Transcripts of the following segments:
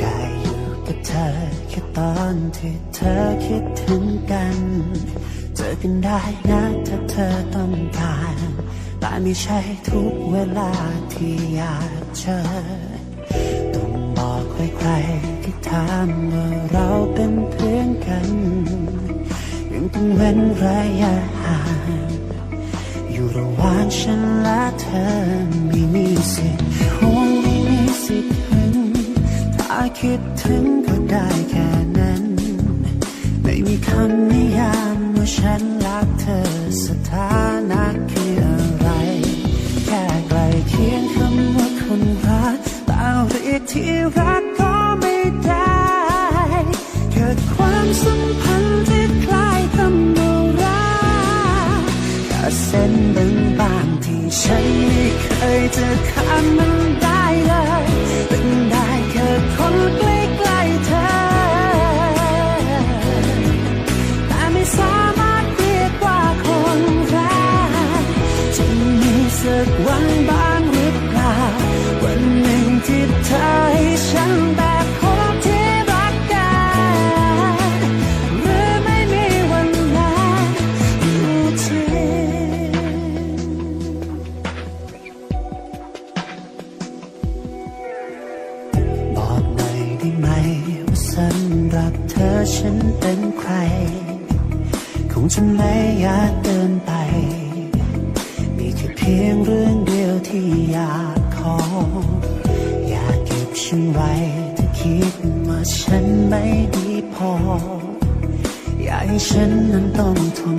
ได้อยู่กับเธอแค่ตอนที่เธอคิดถึงกัน เจอกันได้นะถ้าเธอต้องการแต่ไม่ใช่ทุกเวลาที่อยากเจอ บอกใครๆที่ถามว่าเราเป็นเพื่อนกัน ยังต้องเว้นระยะห่างอยู่ระหว่างฉันและเธอไม่มีสิทธิ์ห่วงไม่มีสิทธิ์หึงถ้าคิดถึงก็ได้แค่นั้น ไม่มีคำนิยามว่าฉันรักเธอสถานะคืออะไร แค่ใกลเคียงคำว่าคนรักแต่เเส้นบางๆที่ฉันไม่เคยจะข้ามมันได้เลยเป็นได้แค่คนใกล้ๆเธอ แต่ไม่สามารถเรียกว่าคนรักจะมีสักวันบ้างหรือเปล่าวันหนึ่งที่ ได้ไหมว่าสำหรับเธอฉันเป็นใคร คงจะไม่อยากเดินไป มีแค่เพียงเรื่องเดียวที่อยากขอ อยากเก็บฉันไว้ถ้าคิดว่าฉันไม่ดีพอ อยากให้ฉันนั้นต้องทน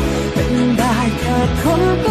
ค่ค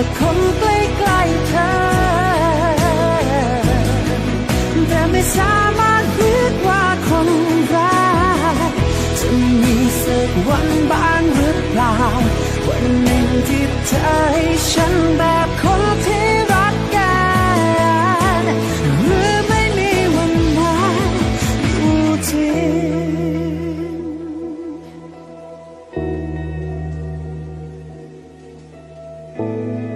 ได้แค่คนใกล้เธอแต่ไม่สามารถเรียกว่าคนรักจะมีสักวันบ้างหรือเปล่า วันหนึ่งที่เธอให้ฉันแบบคนที่รักกันหรือไม่มีวันนั้นอยู่ที่เ